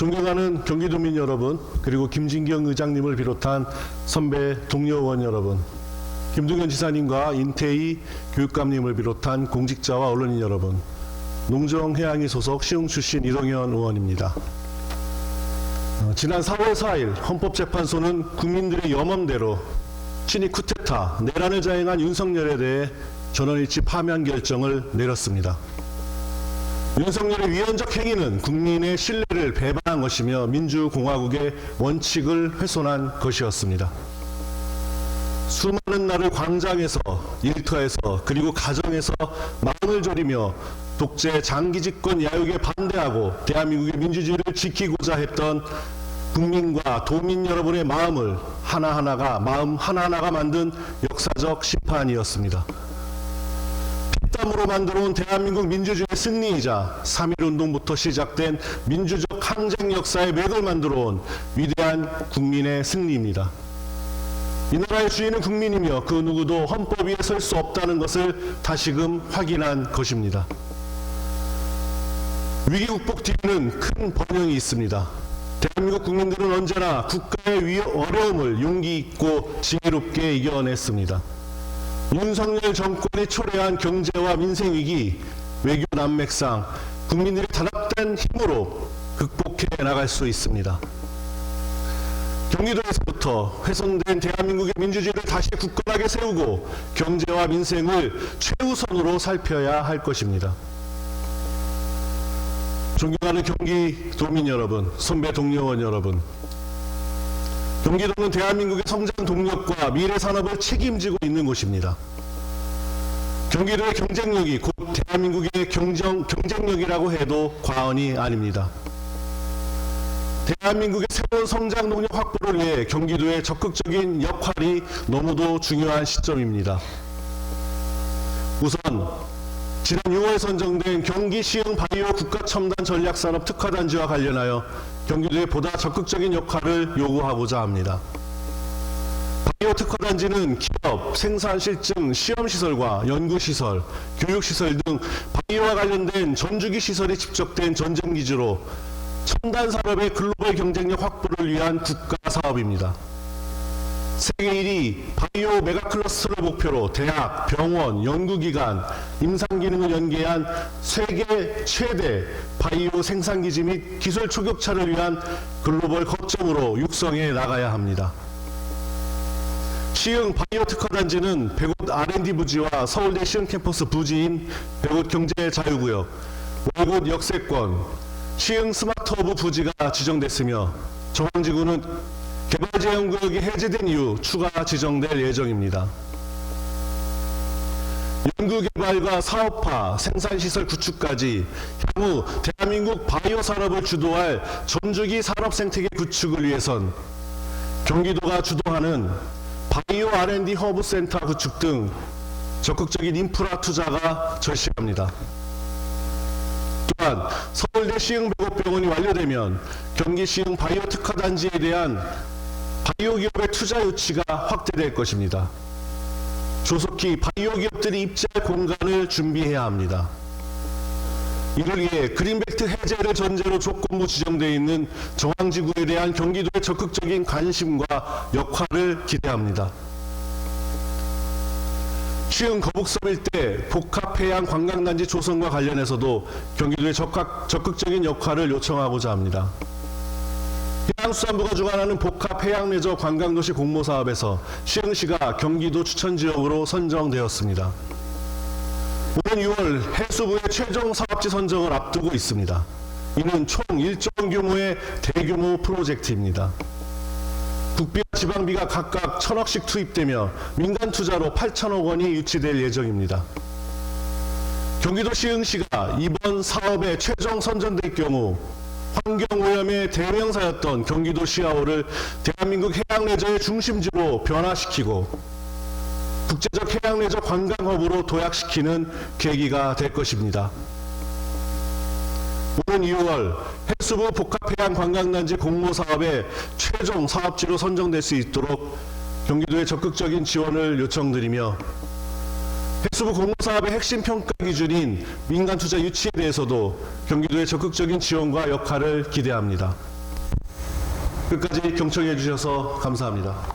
존경하는 경기도민 여러분, 그리고 김진경 의장님을 비롯한 선배 동료 의원 여러분, 김동연 지사님과 인태희 교육감님을 비롯한 공직자와 언론인 여러분, 농정해양이 소속 시흥 출신 이동현 의원입니다. 어, 지난 4월 4일 헌법재판소는 국민들의 염원대로 친위 쿠데타, 내란을 자행한 윤석열에 대해 전원일치 파면 결정을 내렸습니다. 윤석열의 위헌적 행위는 국민의 신뢰를 배반한 것이며 민주공화국의 원칙을 훼손한 것이었습니다. 수많은 날을 광장에서 일터에서 그리고 가정에서 마음을 졸이며 독재 장기 집권 야욕에 반대하고 대한민국의 민주주의를 지키고자 했던 국민과 도민 여러분의 마음을 하나하나가 마음 하나하나가 만든 역사적 심판이었습니다. 피땀으로 만들어온 대한민국 민주주의의 승리이자 3.1운동부터 시작된 민주적 항쟁 역사의 맥을 만들어온 위대한 국민의 승리입니다. 이 나라의 주인은 국민이며 그 누구도 헌법 위에 설 수 없다는 것을 다시금 확인한 것입니다. 위기 극복 뒤에는 큰 번영이 있습니다. 대한민국 국민들은 언제나 국가의 위 어려움을 용기 있고 지혜롭게 이겨냈습니다. 윤석열 정권이 초래한 경제와 민생 위기, 외교 난맥상 국민들의 단합된 힘으로 극복해 나갈 수 있습니다. 경기도에서부터 훼손된 대한민국의 민주주의를 다시 굳건하게 세우고 경제와 민생을 최우선으로 살펴야 할 것입니다. 존경하는 경기도민 여러분, 선배 동료원 여러분, 경기도는 대한민국의 성장 동력과 미래 산업을 책임지고 있는 곳입니다. 경기도의 경쟁력이 곧 대한민국의 경정, 경쟁력이라고 해도 과언이 아닙니다. 대한민국의 새로운 성장 동력 확보를 위해 경기도의 적극적인 역할이 너무도 중요한 시점입니다. 우선 지난 6월 선정된 경기 시흥 바이오 국가첨단 전략산업 특화단지와 관련하여 경기도에 보다 적극적인 역할을 요구하고자 합니다. 바이오 특화단지는 기업, 생산 실증, 시험시설과 연구시설, 교육시설 등 바이오와 관련된 전주기 시설이 집적된 전쟁기지로 첨단 산업의 글로벌 경쟁력 확보를 위한 국가 사업입니다. 세계 1위 바이오 메가 클러스터를 목표로 대학, 병원, 연구기관, 임상기능을 연계한 세계 최대 바이오 생산기지 및 기술 초격차를 위한 글로벌 거점으로 육성해 나가야 합니다. 시흥 바이오 특화단지는 백옷 R&D 부지와 서울대 시흥 캠퍼스 부지인 백옷 경제자유구역, 월곶 역세권, 시흥 스마트허브 부지가 지정됐으며 정황지구는 개발제한구역이 해제된 이후 추가 지정될 예정입니다. 연구개발과 사업화, 생산시설 구축까지 향후 대한민국 바이오 산업을 주도할 전주기 산업 생태계 구축을 위해선 경기도가 주도하는 바이오 R&D 허브 센터 구축 등 적극적인 인프라 투자가 절실합니다. 또한 서울대 시흥백업병원이 완료되면 경기 시흥 바이오 특화단지에 대한 바이오 기업의 투자 유치가 확대될 것입니다. 조속히 바이오 기업들이 입지할 공간을 준비해야 합니다. 이를 위해 그린벨트 해제를 전제로 조건부 지정되어 있는 정황지구에 대한 경기도의 적극적인 관심과 역할을 기대합니다. 시흥 거북섬 일대 복합해양 관광단지 조성과 관련해서도 경기도의 적극, 적극적인 역할을 요청하고자 합니다. 해양수산부가 주관하는 복합 해양레저 관광도시 공모 사업에서 시흥시가 경기도 추천 지역으로 선정되었습니다. 오는 6월 해수부의 최종 사업지 선정을 앞두고 있습니다. 이는 총 1조 규모의 대규모 프로젝트입니다. 국비와 지방비가 각각 천억씩 투입되며 민간 투자로 8천억 원이 유치될 예정입니다. 경기도 시흥시가 이번 사업에 최종 선정될 경우 환경오염의 대명사였던 경기도 시아호를 대한민국 해양레저의 중심지로 변화시키고 국제적 해양레저 관광허브로 도약시키는 계기가 될 것입니다. 오는 2월 해수부 복합해양 관광단지 공모 사업의 최종 사업지로 선정될 수 있도록 경기도에 적극적인 지원을 요청드리며 대수부 공공사업의 핵심 평가 기준인 민간 투자 유치에 대해서도 경기도의 적극적인 지원과 역할을 기대합니다. 끝까지 경청해 주셔서 감사합니다.